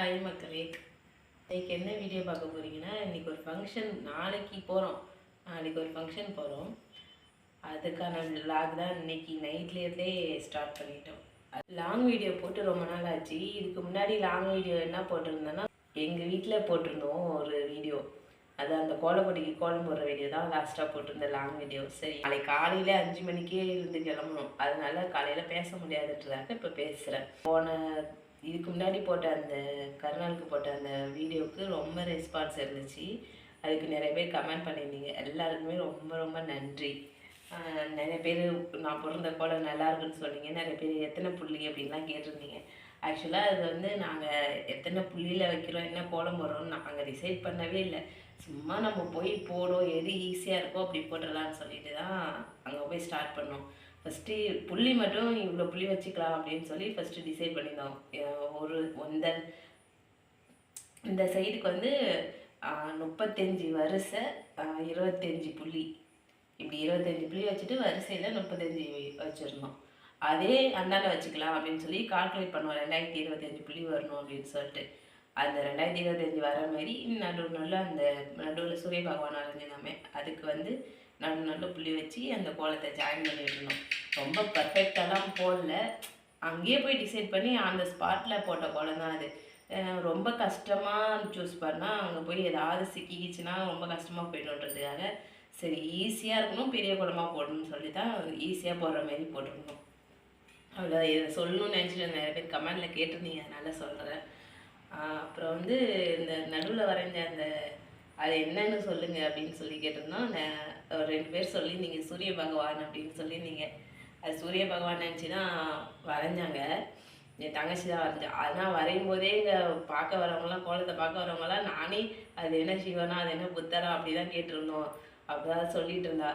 Hi மக்களே. இன்னைக்கு என்ன வீடியோ பார்க்க போகிறீங்கன்னா இன்னைக்கு ஒரு ஃபங்க்ஷன் நாளைக்கு போகிறோம் நாளைக்கு ஒரு ஃபங்க்ஷன் போகிறோம் அதுக்கான லாக் தான் இன்னைக்கு நைட்லேருந்தே ஸ்டார்ட் பண்ணிட்டோம். லாங் வீடியோ போட்டு ரொம்ப நாள் ஆச்சு. இதுக்கு முன்னாடி லாங் வீடியோ என்ன போட்டிருந்தேன்னா எங்கள் வீட்டில் போட்டிருந்தோம் ஒரு வீடியோ அது அந்த கோலப்பொடிக்கு கோலம் போடுற வீடியோ தான் லாஸ்ட்டாக போட்டிருந்தேன் லாங் வீடியோ சரி நாளைக்கு காலையில் அஞ்சு மணிக்கே இருந்து கிளம்பணும். அதனால காலையில் பேச முடியாதுன்றதாக இப்போ பேசுகிறேன் போன இதுக்கு முன்னாடி போட்ட அந்த கருநாளுக்கு போட்ட அந்த வீடியோவுக்கு ரொம்ப ரெஸ்பான்ஸ் இருந்துச்சு. அதுக்கு நிறைய பேர் கமெண்ட் பண்ணியிருந்தீங்க. எல்லாருக்குமே ரொம்ப ரொம்ப நன்றி. நிறைய பேர் நான் பிறந்த கோலம் நல்லா இருக்குன்னு சொன்னீங்க. நிறைய பேர் எத்தனை புள்ளி? அப்படின்லாம் கேட்டிருந்தீங்க. ஆக்சுவலாக அது வந்து நாங்கள் எத்தனை புள்ளியில் வைக்கிறோம் என்ன கோலம் போடுறோம்னு நாங்கள் டிசைட் பண்ணவே இல்லை. சும்மா நம்ம போய் போடும் எது ஈஸியாக இருக்கோ அப்படி போட்டுடலாம்னு சொல்லிட்டு தான் அங்கே போய் ஸ்டார்ட் பண்ணோம். ஃபஸ்ட்டு புள்ளி மட்டும் இவ்வளோ புள்ளி வச்சுக்கலாம் அப்படின்னு சொல்லி ஃபஸ்ட்டு டிசைட் பண்ணியிருந்தோம். ஒரு இந்த இந்த சைடுக்கு வந்து முப்பத்தஞ்சு வரிசை இருபத்தஞ்சி புள்ளி. இப்படி இருபத்தஞ்சி புள்ளி வச்சுட்டு வரிசையில் முப்பத்தஞ்சு வச்சுருந்தோம். அதே அந்தாண்ட வச்சுக்கலாம் அப்படின்னு சொல்லி கால்குலேட் பண்ணுவோம். ரெண்டாயிரத்தி இருபத்தஞ்சி புள்ளி வரணும் அப்படின்னு சொல்லிட்டு. அந்த ரெண்டாயிரத்தி இருபத்தஞ்சி வர மாதிரி நடுவு நடுவில் அந்த நடுவில் சூரிய பகவான் வரைஞ்சிருந்தாமே அதுக்கு வந்து நடு நடு புள்ளி வச்சு அந்த கோலத்தை ஜாயின் பண்ணி விடணும் ரொம்ப பர்ஃபெக்டாலாம் போடல. அங்கேயே போய் டிசைட் பண்ணி அந்த ஸ்பாட்டில் போட்ட கோலம் தான் அது. ரொம்ப கஷ்டமாக சூஸ் பண்ணால் அங்கே போய் ஏதாவது சிக்கிக்கிச்சுன்னா ரொம்ப கஷ்டமாக போய்டுன்றதுக்காக சரி ஈஸியாக இருக்கணும் பெரிய குளமாக போடணும்னு சொல்லி தான் ஈஸியாக போடுற மாதிரி போட்டிருந்தோம். அவ்வளோ இதை சொல்லணும்னு நினச்சிட்டு நிறைய பேர் கமெண்டில் கேட்டிருந்தீங்க அதனால் சொல்கிறேன் அப்புறம் வந்து இந்த நடுவில் வரைஞ்ச அந்த அது என்னன்னு சொல்லுங்க அப்படின்னு சொல்லி கேட்டிருந்தோம். நான் ஒரு ரெண்டு பேர் சொல்லி நீங்கள் சூரிய பகவான் அப்படின்னு சொல்லியிருந்தீங்க அது சூரிய பகவான் நினச்சி தான் வரைஞ்சாங்க. என் தங்கச்சி தான் வரைஞ்சா. அதெல்லாம் வரையும் போதே இங்கே பார்க்க வரவங்களாம் கோலத்தை பார்க்க வரவங்களாம் நானே அது என்ன சிவனா அது என்ன புத்தரா அப்படி தான் கேட்டிருந்தோம். அப்படிதான் சொல்லிட்டு இருந்தா.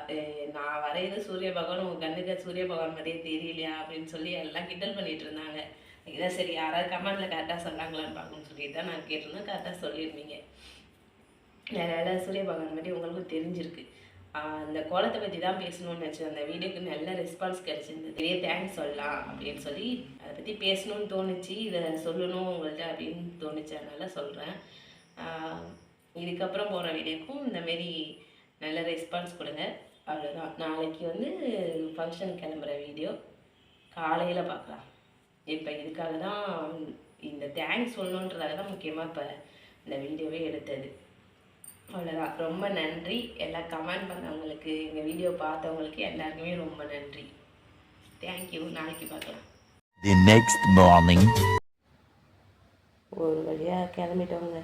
நான் வரையுது சூரிய பகவான் உங்கள் கண்ணுக்கு சூரிய பகவான் மாதிரியே தெரியலையா அப்படின்னு சொல்லி எல்லாம் கிண்டல் பண்ணிட்டு இருந்தாங்க. இதான் சரி யாராவது கமெண்ட்ல கரெக்டாக சொன்னாங்களான்னு பார்க்கணும்னு சொல்லிட்டு தான் நான் கேட்டிருந்தேன். கரெக்டாக சொல்லியிருந்தீங்க. நிறைய சூரிய பகவான் பற்றி உங்களுக்கும் தெரிஞ்சிருக்கு. அந்த கோலத்தை பற்றி தான் பேசணும்னு நினச்சேன். அந்த வீடியோக்கு நல்ல ரெஸ்பான்ஸ் கிடச்சிருந்தது. பெரிய தேங்க்ஸ் சொல்லலாம் அப்படின்னு சொல்லி அதை பற்றி பேசணும்னு தோணுச்சு. இதை சொல்லணும் உங்கள்கிட்ட அப்படின்னு தோணுச்சு. அதனால் சொல்கிறேன் இதுக்கப்புறம் போகிற வீடியோக்கும் இந்தமாரி நல்ல ரெஸ்பான்ஸ் கொடுங்க. அவ்வளோதான் நாளைக்கு வந்து ஃபங்க்ஷன் கிளம்புற வீடியோ. காலையில் பார்க்கலாம். இப்போ இதுக்காக தான் இந்த தேங்க்ஸ் சொல்லணுன்றதாக தான் முக்கியமாக இப்போ இந்த வீடியோவே எடுத்தது. அவ்வளோதான் ரொம்ப நன்றி. எல்லாம் கமெண்ட் பண்ணவங்களுக்கு எங்கள் வீடியோ பார்த்தவங்களுக்கு எல்லாருக்குமே ரொம்ப நன்றி. தேங்க்யூ நாளைக்கு பார்க்கலாம். The next morning. ஒரு வழியாக கிளம்பிட்டோங்க.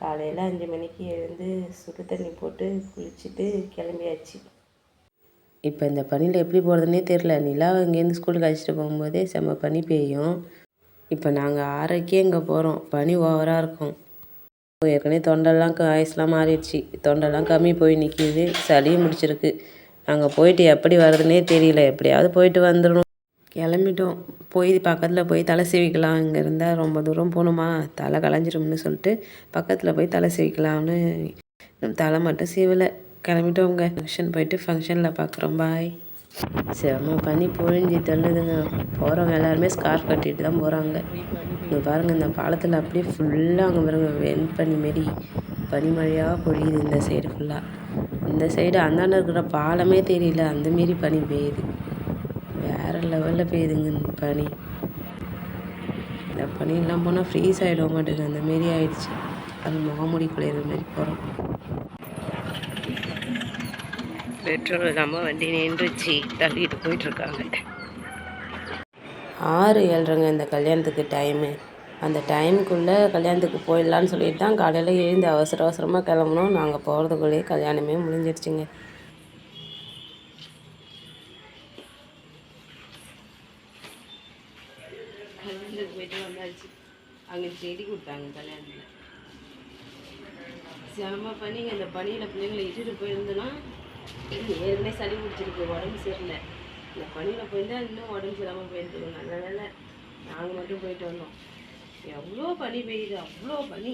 காலையில் அஞ்சு மணிக்கு எழுந்து சுடு தண்ணி போட்டு குளிச்சுட்டு கிளம்பியாச்சு. இப்போ இந்த பனியில் எப்படி போகிறதுனே தெரில நிலா இங்கேருந்து ஸ்கூலுக்கு அழைச்சிட்டு போகும்போதே செம்ம பனி பெய்யும். இப்போ நாங்கள் ஆறரைக்கே இங்கே போகிறோம் பனி ஓவராக இருக்கும். ஏற்கனவே தொண்டெல்லாம் ஆயுஸ்லாம் மாறிடுச்சு. தொண்டெல்லாம் கம்மி போய் நிற்கிது சளியும் முடிச்சிருக்கு அங்கே போயிட்டு எப்படி வர்றதுனே தெரியல. எப்படியாவது போயிட்டு வந்துடணும் கிளம்பிட்டோம். போய் பக்கத்தில் போய் தலை சீவிக்கலாம். இங்கே இருந்தால் ரொம்ப தூரம் போகணுமா? தலை களைஞ்சிரும்னு சொல்லிட்டு பக்கத்தில் போய் தலை சீவிக்கலாம்னு இன்னும் தலை மட்டும் சீவலை. கிளம்பிட்டோங்க ஃபங்க்ஷன் போயிட்டு ஃபங்க்ஷனில் பார்க்குறோம் பாய் செம பனி பொழிஞ்சி தள்ளுதுங்க. போகிறவங்க எல்லாருமே ஸ்கார்ஃப் கட்டிட்டு தான் போகிறாங்க இங்கே பாருங்கள் இந்த பாலத்தில் அப்படியே ஃபுல்லாக அங்கே பாருங்கள் வெண் பனி மாரி பனிமழையாக பொழியுது இந்த சைடு ஃபுல்லாக இந்த சைடு அந்தாண்ட இருக்கிற பாலமே தெரியல அந்த மாரி பனி பெய்யுது. வேறு லெவலில் பெய்யுதுங்க இந்த பனி. இந்த பனியெல்லாம் போனால் ஃப்ரீஸ் ஆகிட மாட்டேங்குது. அந்த மாரி ஆயிடுச்சு. அது முகமூடி குளிக்கிற மாதிரி போகிறோம் பெட்ரோல் இல்லாமல் வண்டி நின்றுச்சு. தள்ளிட்டு போயிட்டுருக்காங்க. ஆறு ஏழ்ரைங்க இந்த கல்யாணத்துக்கு டைமு அந்த டைமுக்குள்ளே கல்யாணத்துக்கு போயிடலான்னு சொல்லிட்டு தான் காலையில் எழுந்து அவசர அவசரமாக கிளம்புனோம். நாங்கள் போகிறதுக்குள்ளேயே கல்யாணமே முடிஞ்சிடுச்சுங்க கல்யாணத்துக்கு போயிட்டு வந்தாச்சு. அங்கே செடி கொடுத்தாங்க கல்யாணத்தில். செம பனிங்க இந்த பனியில் பிள்ளைங்களை இட்டுட்டு போயிருந்தோன்னா ஏற்கனவே சளி பிடிச்சிருக்கு உடம்பு சரியில்லை. இந்த பனியில் போயிருந்தால் இன்னும் உடம்பு சரியில்லாமல் போயிருக்கணும் நல்ல வேலை நாங்கள் மட்டும் போயிட்டு வந்தோம். எவ்வளோ பனி பெய்யுது அவ்வளோ பனி.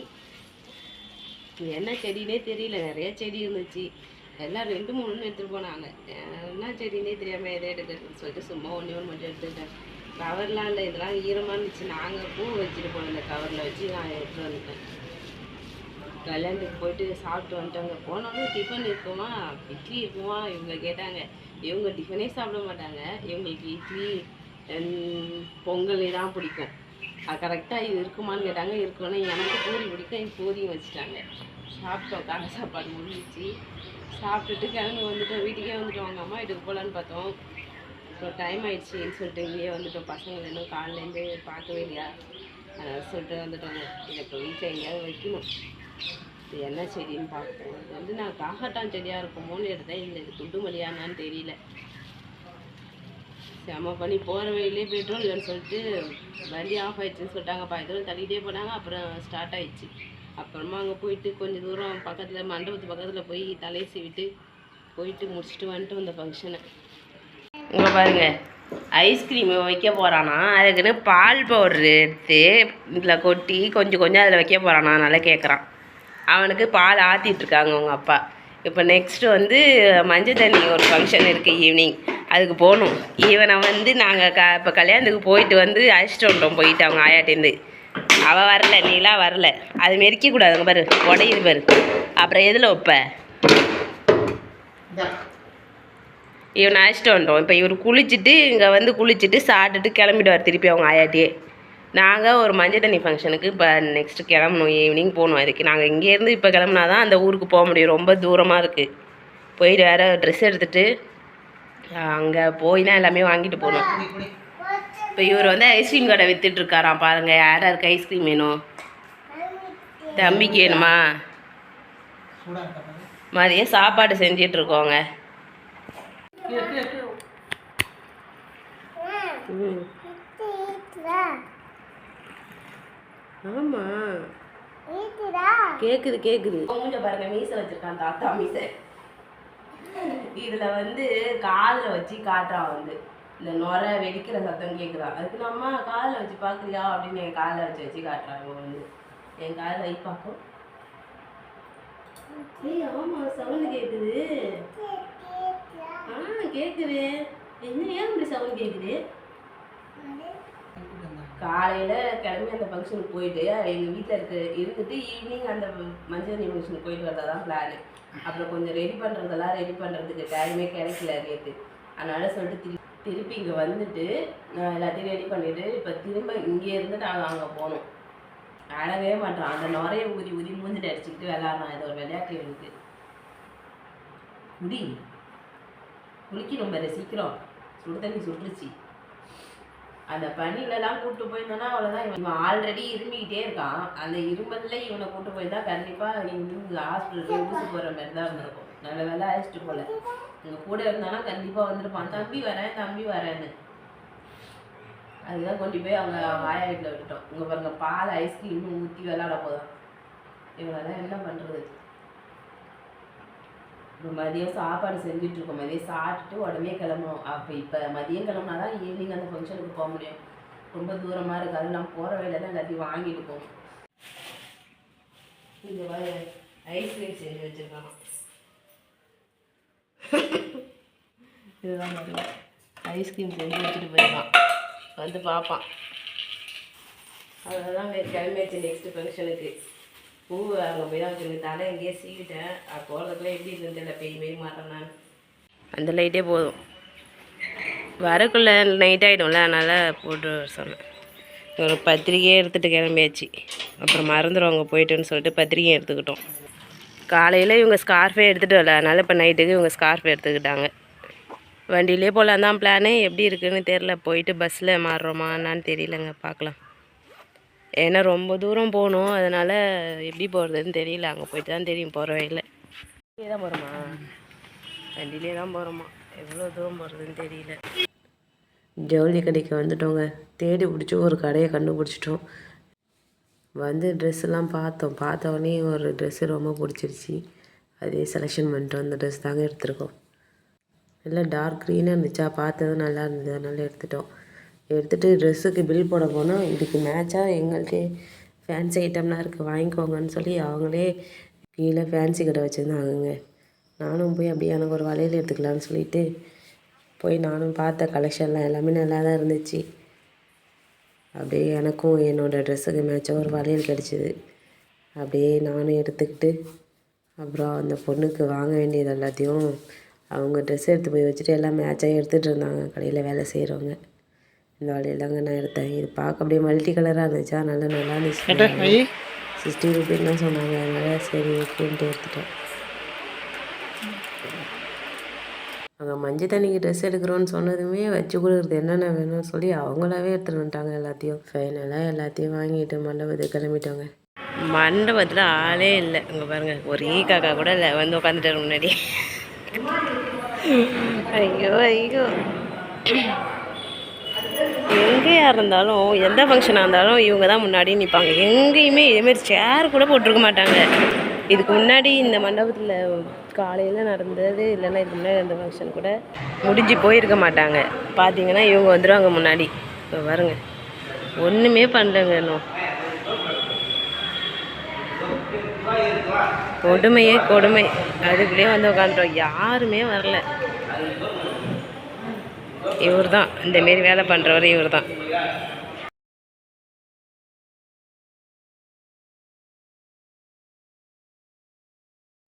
என்ன செடினே தெரியல நிறைய செடி இருந்துச்சு. எல்லாம் ரெண்டு மூணுன்னு எடுத்துகிட்டு போனாங்க. என்ன செடினே தெரியாமல் எதை எடுக்கிறதுன்னு சொல்லிட்டு சும்மா ஒன்றே ஒன்று மட்டும் எடுத்துக்கிட்டேன். கவர்லாம் இல்லை இதெல்லாம் ஈரமாக இருந்துச்சு. நாங்கள் பூ வச்சுட்டு போனோம் இந்த கவரில் வச்சு நான் எடுத்துகிட்டு வந்துட்டேன். கல்யாணத்துக்கு போயிட்டு சாப்பிட்டு வந்துட்டாங்க. போனாலும் டிஃபன் இருக்குமா? இட்லி இருக்குமா? இவங்க கேட்டாங்க. இவங்க டிஃபனே சாப்பிட மாட்டாங்க. இவங்களுக்கு இட்லி பொங்கல் தான் பிடிக்கும். கரெக்டாக இது இருக்குமான்னு கேட்டாங்க. இருக்கும்னா எனக்கு பூரி பிடிக்கும். எனக்கு பூரியும் வச்சுட்டாங்க. சாப்பிட்டோம். காலை சாப்பாடு முடிஞ்சிச்சு. சாப்பிட்டுட்டு கிளம்பி வந்துட்டோம். வீட்டுக்கே வந்துட்டோம். அவங்க அம்மா வீட்டுக்கு போகலான்னு பார்த்தோம். அப்புறம் டைம் ஆயிடுச்சுன்னு சொல்லிட்டு இங்கேயே வந்துட்டோம். பசங்க இன்னும் காலையிலேருந்து பார்க்கவே இல்லையா? அதனால் சொல்லிட்டு வந்துட்டோங்க. இப்போ வீட்டில் எங்கேயாவது வைக்கணும். இது என்ன செடின்னு பார்ப்போம். இது வந்து நான் காகட்டான் செடியாக இருக்குமோன்னு எடுத்தேன். இல்லை இது குண்டு மல்லியானான்னு தெரியல. செம பண்ணி போகிற வழியிலே பெட்ரோல் இல்லைன்னு சொல்லிட்டு வண்டி ஆஃப் ஆயிடுச்சுன்னு சொல்லிட்டாங்க பாதி தூரம் தள்ளிக்கிட்டே போனாங்க. அப்புறம் ஸ்டார்ட் ஆயிடுச்சு. அப்புறமா அங்கே போயிட்டு கொஞ்சம் தூரம் பக்கத்தில் மண்டபத்து பக்கத்தில் போய் தலையை சீவிட்டு போயிட்டு முடிச்சுட்டு வந்துட்டு வந்த ஃபங்க்ஷனை இங்கே பாருங்க. ஐஸ்கிரீம் வைக்க போகிறானா அதுக்குன்னு பால் பவுடர் எடுத்து இதில் கொட்டி கொஞ்சம் கொஞ்சம் அதில் வைக்க போகிறானா நல்லா கேட்குறான் அவனுக்கு பால் ஆற்றிட்டு இருக்காங்க அவங்க அப்பா. இப்போ நெக்ஸ்ட்டு வந்து மஞ்சள் தண்ணி ஒரு ஃபங்க்ஷன் இருக்குது ஈவினிங் அதுக்கு போகணும். ஈவனை வந்து நாங்கள் க இப்போ கல்யாணத்துக்கு போயிட்டு வந்து அழைச்சிட்டு வந்துட்டோம் போயிட்டு அவங்க ஆயாட்டேருந்து அவள் வரல நீலாம் வரல. அது மெரிக்க கூடாதுங்க பாரு உடையுது பாரு. அப்புறம் எதில் வைப்ப? இவனை அழைச்சிட்டு வந்துட்டோம். இப்போ இவர் குளிச்சுட்டு இங்கே வந்து குளிச்சுட்டு சாப்பிட்டுட்டு கிளம்பிடுவார் திருப்பி அவங்க ஆயாட்டியே. நாங்கள் ஒரு மஞ்சள் தண்ணி ஃபங்க்ஷனுக்கு இப்போ நெக்ஸ்ட்டு கிளம்பணும் ஈவினிங் போகணும் அதுக்கு. நாங்கள் இங்கேருந்து இப்போ கிளம்புனா தான் அந்த ஊருக்கு போக முடியும். ரொம்ப தூரமாக இருக்குது போயிட்டு வேறு ட்ரெஸ் எடுத்துகிட்டு அங்கே போய் தான் எல்லாமே வாங்கிட்டு போகணும். இப்போ இவர் வந்து ஐஸ்கிரீம் கடை வித்துட்டு இருக்காராம் பாருங்கள் யார் யாருக்கு ஐஸ்கிரீம் வேணும்? தம்பிக்கு வேணுமா? மதியம் சாப்பாடு செஞ்சிட்டு இருக்கோங்க. ம். ஆமா. கேக்குது? கேக்குது மூஞ்ச பாருங்க மீசை வச்சிருக்கான் தாத்தா மீசை. இதுல வந்து காதுல வச்சு காட்டுறான் வந்து. இந்த நுரை வெடிக்கிற சத்தம் கேக்குறான் அதுக்கு நம்ம காதுல வச்சு பாக்குறியா? அப்படின்னு என் காதுல வச்சு வச்சு காட்டுறான் இவன் வந்து. என் காதுல வை பார்க்கும் ஏய் ஆமா சவுண்ட் கேக்குது? ஆ கேக்குது. என்ன ஏன் இப்படி சவுண்ட் கேக்குது? காலையில் கிளம்பி அந்த ஃபங்க்ஷனுக்கு போயிட்டு எங்கள் வீட்டில் இருக்க இருந்துட்டு ஈவினிங் அந்த மஞ்சள் நீர் ஃபங்க்ஷனுக்கு போயிட்டு வரதா தான் பிளானு அப்புறம் கொஞ்சம் ரெடி பண்ணுறதெல்லாம் ரெடி பண்ணுறதுக்கு டைமே கிடைக்கல நேற்று அதனால் சொல்லிட்டு திரு திருப்பி இங்கே வந்துட்டு நான் எல்லாத்தையும் ரெடி பண்ணிவிட்டு இப்போ திரும்ப இங்கே இருந்து நாங்கள் அங்கே போனோம் அழகவே மாட்டோம். அந்த நுரைய ஊதி ஊதி மூஞ்சிட்டு அடிச்சுக்கிட்டு விளாட்றான் இது ஒரு விளையாட்டு எனக்கு குடி. குளிக்கணும் பாரு சீக்கிரம். சுடு தண்ணி சுட்டுருச்சு. அந்த பனிலலாம் கூப்பிட்டு போயிருந்தோன்னா அவ்வளோதான் இவன் ஆல்ரெடி இருமிக்கிட்டே இருக்கான். அந்த இருமல்ல இவனை கூப்பிட்டு போயிருந்தா கண்டிப்பாக இவனுக்கு ஹாஸ்பிட்டலுக்கு ஊசி போகிற மாதிரி தான் இருந்திருக்கும். நல்ல வேலை அழைச்சிட்டு போல. எங்கள் கூட இருந்தானா கண்டிப்பாக வந்திருப்பான். தம்பி வரேன் தம்பி வரேன்னு. அதுதான் கொண்டு போய் அவங்க வாயாட்டில் வீட்டில் விட்டுட்டோம். இங்கே பாருங்க பால் ஐஸ்கிரீம் ஊற்றி விளாட போதான் இவங்களெல்லாம் என்ன பண்ணுறது மதியம் சாப்பாடு செஞ்சுட்டு இருக்கோம் மதியம் சாப்பிட்டுட்டு உடனே கிளம்பணும் அப்போ இப்போ மதியம் கிளம்புனா தான் ஈவினிங் அந்த ஃபங்க்ஷனுக்கு போக முடியும். ரொம்ப தூரமாக இருக்குது அது நான் போகிற வேலை தான் எல்லாத்தையும் வாங்கிட்டு போகணும் இந்த மாதிரி ஐஸ்கிரீம் செஞ்சு வச்சுருக்கான் இதுதான் பாருங்க ஐஸ்கிரீம் செஞ்சு வச்சுட்டு போயிருக்கான் வந்து பார்ப்பான் அவ்வளோதான் கிளம்பியாச்சு நெக்ஸ்ட் ஃபங்க்ஷனுக்கு பூ அங்கே போய் தான் வச்சுருங்க தலை எங்கேயே சீவிட்டேன். அது போகிறதுக்குள்ள எப்படி இருக்குன்னு தெரியல. பெய் மாட்டேன் நான் அந்த லைட்டே போதும். வரக்குள்ளே நைட் ஆகிடும்ல அதனால் போட்டு சொன்னேன். ஒரு பத்திரிக்கையே எடுத்துகிட்டு கிளம்பியாச்சு. அப்புறம் மறந்துடுவாங்க போயிட்டுன்னு சொல்லிட்டு பத்திரிக்கையும் எடுத்துக்கிட்டோம். காலையில் இவங்க ஸ்கார்ஃபே எடுத்துகிட்டு வரல. அதனால் இப்போ நைட்டுக்கு இவங்க ஸ்கார்ஃப் எடுத்துக்கிட்டாங்க. வண்டியிலே போகலாம் தான் பிளானு எப்படி இருக்குதுன்னு தெரில போயிட்டு பஸ்ஸில் மாறுறோமா என்னான்னு தெரியலங்க. பார்க்கலாம். ஏன்னா ரொம்ப தூரம் போகணும். அதனால் எப்படி போகிறதுன்னு தெரியல. அங்கே போயிட்டு தான் தெரியும். போகிற வழியில் வண்டியிலே தான் போகிறோமா வண்டியிலே தான் போகிறோமா எவ்வளோ தூரம் போகிறதுன்னு தெரியல. ஜவுளி கடைக்கு வந்துட்டோங்க. தேடி பிடிச்சி ஒரு கடையை கண்டுபிடிச்சிட்டோம். வந்து ட்ரெஸ்ஸெல்லாம் பார்த்தோம். பார்த்த உடனே ஒரு ட்ரெஸ்ஸு ரொம்ப பிடிச்சிருச்சு. அதே செலெக்ஷன் பண்ணிட்டோம் அந்த ட்ரெஸ் தாங்க எடுத்திருக்கோம். நல்லா டார்க் க்ரீனாக இருந்துச்சா? பார்த்தது நல்லா இருந்தது. அதனால எடுத்துட்டோம். எடுத்துகிட்டு ட்ரெஸ்ஸுக்கு பில் போட போனால் இதுக்கு மேட்சாக எங்கள்கிட்ட ஃபேன்சி ஐட்டம்லாம் இருக்குது வாங்கிக்கோங்கன்னு சொல்லி அவங்களே கீழே ஃபேன்சி கடை வச்சுருந்தாங்கங்க. நானும் போய் அப்படியே எனக்கு ஒரு வளையல் எடுத்துக்கலான்னு சொல்லிட்டு போய் நானும் பார்த்த கலெக்ஷன்லாம் எல்லாமே நல்லா தான் இருந்துச்சு. அப்படியே எனக்கும் என்னோடய ட்ரெஸ்ஸுக்கு மேட்சாக ஒரு வளையல் கிடச்சிது. அப்படியே நானும் எடுத்துக்கிட்டு அப்புறம் அந்த பொண்ணுக்கு வாங்க வேண்டியது எல்லாத்தையும் அவங்க ட்ரெஸ் எடுத்து போய் வச்சுட்டு எல்லாம் மேட்சாக எடுத்துகிட்டு இருந்தாங்க. கடையில் வேலை செய்கிறவங்க இந்த வளையல் தாங்க நான் எடுத்தேன். இது பார்க்க அப்படியே மல்டி கலராக இருந்துச்சா. நல்லா நல்லா இருந்துச்சு. சிக்ஸ்டி ருபீஸ்லாம் சொன்னாங்க. அதனால் சரி ஓகேன்ட்டு எடுத்துட்டேன். அங்கே மஞ்சள் தண்ணிக்கு ட்ரெஸ் எடுக்கிறோன்னு சொன்னதுமே வச்சு கொடுக்குறது என்னென்ன வேணும்னு சொல்லி அவங்களாவே எடுத்துகிட்டு வந்துட்டாங்க எல்லாத்தையும். ஃபைனலாக எல்லாத்தையும் வாங்கிட்டு மண்டபத்துக்கு கிளம்பிட்டாங்க. மண்டபத்தில் ஆளே இல்லை. இங்கே பாருங்கள் ஒரு ஈ காக்கா கூட இல்லை. வந்து உட்காந்துட்டாரு முன்னாடி. ஐயோ ஐயோ. எங்கேயா இருந்தாலும் எந்த ஃபங்க்ஷனாக இருந்தாலும் இவங்க தான் முன்னாடி நிற்பாங்க எங்கேயுமே இதேமாரி சேர் கூட போட்டிருக்க மாட்டாங்க. இதுக்கு முன்னாடி இந்த மண்டபத்தில் காலையில் நடந்தது இல்லைன்னா இதுக்கு முன்னாடி அந்த ஃபங்க்ஷன் கூட முடிஞ்சு போயிருக்க மாட்டாங்க. பார்த்தீங்கன்னா இவங்க வந்துடுவாங்க முன்னாடி. இப்போ ஒன்றுமே பண்ணலங்க இன்னும். கொடுமையே கொடுமை. அதுக்குள்ளேயே வந்து உட்காந்துட்டோம் யாருமே வரல. இவர் தான். இந்தமாரி வேலை பண்ணுறவர் இவர் தான்.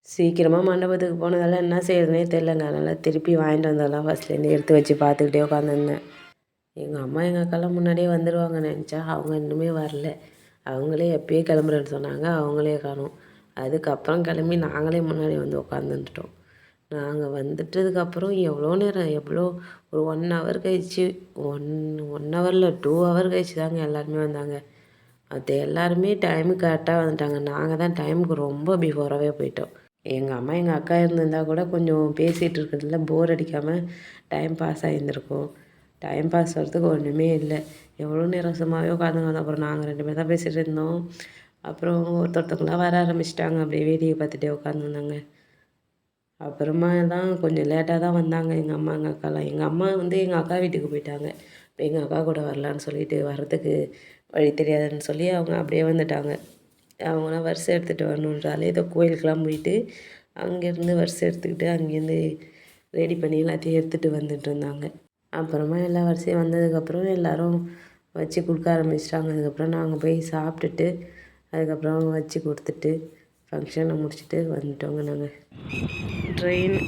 சீக்கிரமாக மண்டபத்துக்கு போனதால் என்ன செய்யறதுனே தெரிலங்க அதனால் திருப்பி வாங்கிட்டு வந்ததெல்லாம் ஃபஸ்ட்லேருந்து எடுத்து வச்சு பார்த்துக்கிட்டே உட்காந்துருந்தேன். எங்கள் அம்மா எங்கள் அக்காலாம் முன்னாடியே வந்துடுவாங்க நினச்சா அவங்க இன்னுமே வரல. அவங்களே எப்பயே கிளம்புறேன்னு சொன்னாங்க. அவங்களே காணும். அதுக்கப்புறம் கிளம்பி நாங்களே முன்னாடி வந்து உட்காந்துட்டோம் நாங்கள் வந்துட்டதுக்கப்புறம் எவ்வளோ நேரம் எவ்வளோ ஒரு ஒன் ஹவர் கழிச்சு ஒன் ஒன் ஹவரில் டூ ஹவர் கழிச்சு தாங்க எல்லாருமே வந்தாங்க. அது எல்லாருமே டைமுக்கு கரெக்டாக வந்துட்டாங்க. நாங்கள் தான் டைமுக்கு ரொம்ப பிஃபோராகவே போயிட்டோம். எங்கள் அம்மா எங்கள் அக்கா இருந்திருந்தா கூட கொஞ்சம் பேசிகிட்டு இருக்கிறதுல போர் அடிக்காமல் டைம் பாஸ் ஆகியிருந்திருக்கும் டைம் பாஸ் வரதுக்கு ஒன்றுமே இல்லை. எவ்வளோ நேரம் சும்மாவே உட்காந்துங்க அப்புறம் நாங்கள் ரெண்டு பேர் தான் பேசிகிட்டு இருந்தோம். அப்புறம் ஒருத்தொருத்தவங்களாம் வர ஆரம்பிச்சிட்டாங்க. அப்படியே வேடிக்கை பார்த்துட்டே உட்காந்துருந்தாங்க அப்புறமா தான் கொஞ்சம் லேட்டாக தான் வந்தாங்க எங்கள் அம்மா எங்கள் அக்காலாம். எங்கள் அம்மா வந்து எங்கள் அக்கா வீட்டுக்கு போயிட்டாங்க. இப்போ எங்கள் அக்கா கூட வரலான்னு சொல்லிட்டு வர்றதுக்கு வழி தெரியாதுன்னு சொல்லி அவங்க அப்படியே வந்துட்டாங்க. அவங்களாம் வரிசை எடுத்துகிட்டு வரணுன்றாலே ஏதோ கோயிலுக்கெலாம் போயிட்டு அங்கேருந்து வரிசை எடுத்துக்கிட்டு அங்கேருந்து ரெடி பண்ணி எல்லாத்தையும் எடுத்துகிட்டு வந்துட்டு இருந்தாங்க. அப்புறமா எல்லா வரிசையும் வந்ததுக்கப்புறம் எல்லோரும் வச்சு கொடுக்க ஆரம்பிச்சிட்டாங்க. அதுக்கப்புறம் நாங்கள் போய் சாப்பிட்டுட்டு அதுக்கப்புறம் வச்சு கொடுத்துட்டு ஃபங்க்ஷனை முடிச்சுட்டு வந்துட்டோங்க நாங்கள் ட்ரெயின்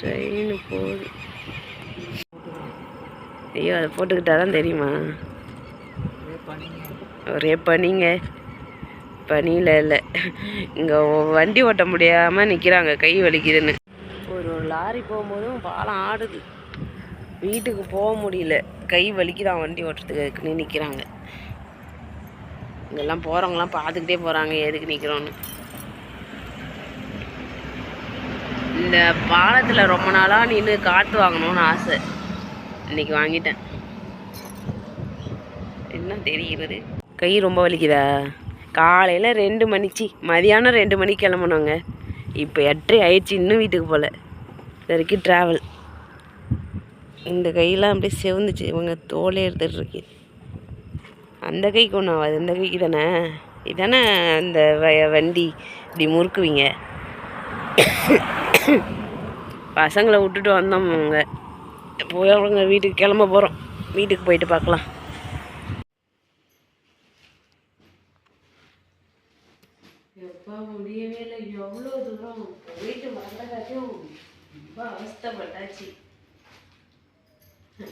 ட்ரெயின் போகுது ஐயோ அதை போட்டுக்கிட்டா தான் தெரியுமா? ஒரே பனிங்க. பனியில் இல்லை. இங்கே வண்டி ஓட்ட முடியாமல் நிற்கிறாங்க கை வலிக்குதுன்னு. ஒரு ஒரு லாரி போகும்போதும் பாலம் ஆடுது. வீட்டுக்கு போக முடியல. கை வலிக்குதான் வண்டி ஓட்டுறதுக்கு நிற்கிறாங்க இங்கெல்லாம் போகிறவங்களாம் பார்த்துக்கிட்டே போகிறாங்க எதுக்கு நிற்கிறோன்னு இந்த பாலத்தில் ரொம்ப நாளாக நின்று காற்று வாங்கணும்னு ஆசை. இன்னைக்கு வாங்கிட்டேன். என்ன தெரிகிறது கை ரொம்ப வலிக்குதா? காலையில் ரெண்டு மணிச்சு மதியானம் ரெண்டு மணிக்கு கிளம்புனோங்க. இப்போ எட்டரை ஆயிடுச்சு இன்னும் வீட்டுக்கு போகல இது வரைக்கும் ட்ராவல் இந்த கையெல்லாம் அப்படியே செவந்துச்சு. இவங்க தோலே எடுத்துகிட்டு இருக்கு. அந்த கைக்கு ஒன்றும் ஆகாது இந்த கைக்கு தானே இதானே அந்த வ- வண்டி இப்படி முறுக்குவீங்க. பசங்களை விட்டுட்டு வந்தோம் அவங்க போய் அவங்க வீட்டுக்கு கிளம்ப போகிறோம் வீட்டுக்கு போயிட்டு பார்க்கலாம். எப்போ முடியவே இல்லை. எவ்வளோ தூரம் போயிட்டு வரலாச்சும் ரொம்ப அவஸ்தப்பட்டாச்சு.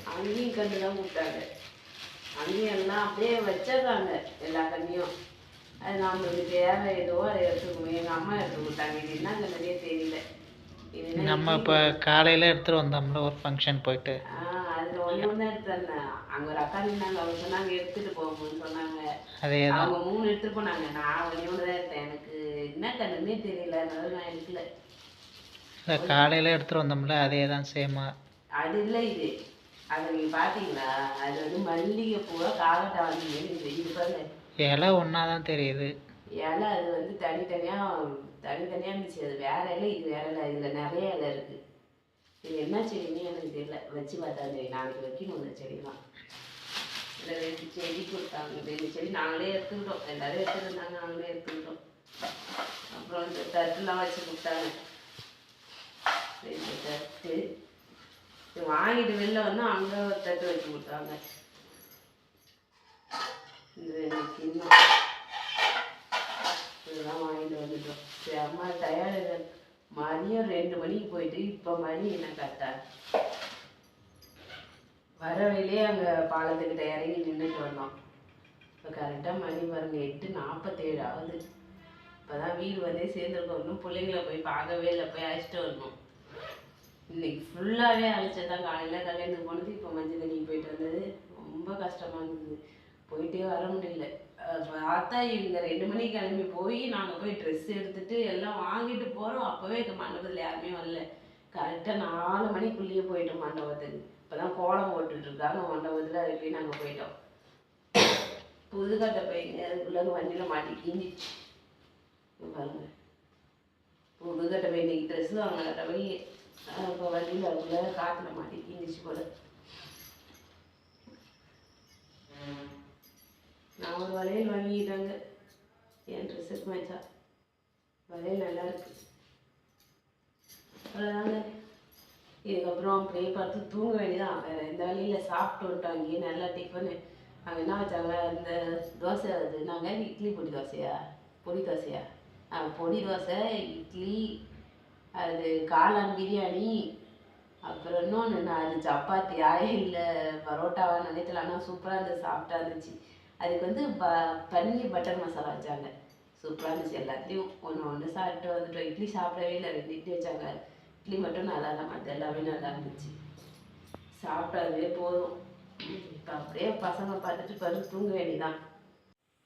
அங்கேயும் கண்டு விட்டாங்க அங்கேயும் எல்லாம் அப்படியே வச்சிடுறாங்க எல்லா கண்ணியும் அது நம்மளுக்கு தேவை ஏதோ அதை எடுத்துக்கணும். எங்கள் அம்மா எடுத்து விட்டாங்க இது என்ன கண்ணியே தெரியல நம்ம இப்போ காலையில் எடுத்துகிட்டு வந்தோம்ல ஒரு ஃபங்க்ஷன் போயிட்டு. அதில் ஒன்று ஒன்று எடுத்துருந்தேன் அங்கே ஒரு அக்கா நின்னாங்க. அவங்க சொன்னாங்க எடுத்துகிட்டு போகும்போது சொன்னாங்க. அதே அவங்க மூணு எடுத்துட்டு போனாங்க. நான் ஒன்றே ஒன்று தான் எடுத்தேன். எனக்கு என்ன கண்ணுன்னே தெரியல. அதனால நான் எடுக்கல. இல்லை காலையில் எடுத்துகிட்டு வந்தோம்ல அதே தான் சேமா அது இல்லை இது. அதை நீங்கள் பார்த்தீங்களா அது வந்து மல்லிகை பூவை காகட்டா வந்து இது பாருங்க. இலை ஒன்றா தான் தெரியுது. இலை அது வந்து தனித்தனியாக தனித்தனியாக இருந்துச்சு. அது வேற இலை இது வேற இலை. இதில் நிறைய இலை இருக்குது இது என்ன செடின்னு எனக்கு தெரியல. வச்சு பார்த்தா தெரியும் நாளைக்கு வைக்கணும் இந்த செடிலாம் இந்த ரெண்டு செடி கொடுத்தாங்க. ரெண்டு செடி நாங்களே எடுத்துக்கிட்டோம். எல்லாரும் எடுத்துருந்தாங்க. நாங்களே எடுத்துக்கிட்டோம். அப்புறம் இந்த தட்டுலாம் வச்சு கொடுத்தாங்க. ரெண்டு தட்டு. இது வாங்கிட்டு வெளில வந்து அங்கே ஒரு தட்டு வச்சு கொடுத்தாங்க. இந்த இதெல்லாம் வாங்கிட்டு வந்துட்டோம். சரி அம்மா டயர்டு மதியம் ரெண்டு மணிக்கு போயிட்டு இப்போ மணி என்ன கரெக்டா வர வழியிலே அங்கே பாலத்துக்கிட்ட இறங்கி நின்றுட்டு வந்தோம். இப்போ கரெக்டாக மணி பாருங்க எட்டு நாற்பத்தேழு ஆகுது. இப்போ தான் வீடு வந்தே சேர்ந்துருக்கோம். இன்னும் பிள்ளைங்கள போய் பார்க்கவே இல்லை. போய் அழைச்சிட்டு வரணும். இன்னைக்கு ஃபுல்லாகவே அழைச்சதான் காலையில் கல்யாணத்துக்கு போனது இப்போ மஞ்சள் தண்ணிக்கு போயிட்டு வந்தது. ரொம்ப கஷ்டமாக இருந்தது. போயிட்டே வர முடியல. பார்த்தா இவங்க ரெண்டு மணிக்கு கிளம்பி போய் நாங்கள் போய் ட்ரெஸ் எடுத்துட்டு எல்லாம் வாங்கிட்டு போகிறோம் அப்போவே மண்டபத்தில் யாருமே வரல. கரெக்டாக நாலு மணிக்குள்ளேயே போயிட்டோம் மண்டபத்துக்கு. இப்போ தான் கோலம் போட்டுட்ருக்காங்க மண்டபத்தில் அது போய் நாங்கள் போயிட்டோம். புதுக்கட்டை பையங்க. அதுக்குள்ளே வண்டியில் மாட்டி பாருங்க. புதுக்கட்டை போய் இன்னைக்கு ட்ரெஸ் வாங்கின போய் இப்போ வண்டியில் அதுக்குள்ளே காட்டில் மாட்டி கிஞ்சிச்சு போல. நான் ஒரு வளையல் வாங்கிட்டாங்க. என் ட்ரெஸ்ஸுக்கு மேட்சா வளையல் நல்லா இருக்கு. அவ்வளோதாங்க இதுக்கப்புறம் அப்படியே பார்த்து தூங்க வேண்டியதான் வேறு எந்த வழியில் சாப்பிட்டு அங்கேயே. நல்லா டிஃபனு அங்கே என்ன வச்சாங்க? இந்த தோசை. அது நாங்கள் இட்லி பொடி தோசையா? பொடி தோசையா? பொடி தோசை இட்லி அது காளான் பிரியாணி அப்புறம் இன்னொன்று நான் அது சப்பாத்தியா இல்லை பரோட்டாவா நினைக்கல ஆனால் சூப்பராக இருந்தது சாப்பிட்டா இருந்துச்சு. அதுக்கு வந்து ப பன்னீர் பட்டர் மசாலா வச்சாங்க. சூப்பராக இருந்துச்சு. எல்லாத்தையும் ஒன்று ஒன்று சாப்பிட்டு வந்துட்டோம். இட்லி சாப்பிடவே இல்லை. ரெண்டு இட்லி வச்சாங்க. இட்லி மட்டும் நல்லா இல்லை. மற்ற எல்லாமே நல்லா இருந்துச்சு. சாப்பிட்டாவே போதும். இப்போ அப்படியே பசங்க பார்த்துட்டு படுத்து தூங்க வேண்டியதான்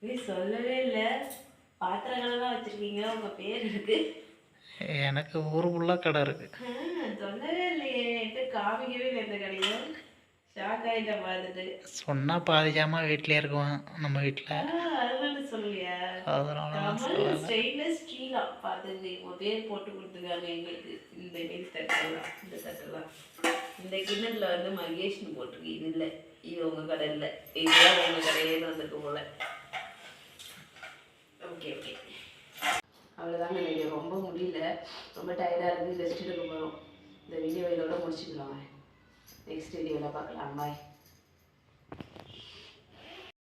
நீ சொல்லவே இல்லை. பாத்திரங்களெல்லாம் வச்சுருக்கீங்க. உங்கள் பேர் இருக்குது எனக்கு ஊர் ஃபுல்லாக கடை இருக்குது ஆ, சொல்லவே இல்லையே. என்கிட்ட காமிக்கவே இல்லை இந்த கடையும் ஷாக் ஆகிட்டேன் பார்த்துட்டு. சொன்னால் பாதி ஜாமான் வீட்டிலே இருக்கும் நம்ம எங்களுக்கு. இந்த கிண்ணத்தில் வந்து மகேஷ்னு போட்டிருக்கு. இது இல்லை. இது உங்க கடை இல்லை. இதுதான் உங்க கடையிலேருந்து வந்திருக்கு போல. ஓகே ஓகே அவ்வளோதாங்க எனக்கு ரொம்ப முடியல. ரொம்ப டயர்டாக இருக்குது ரெஸ்ட் எடுக்க போகிறோம் இந்த வீடியோ இதோட முடிச்சுக்கலாம். நெக்ஸ்ட் வீடியோவில் பார்க்கலாம். பாய்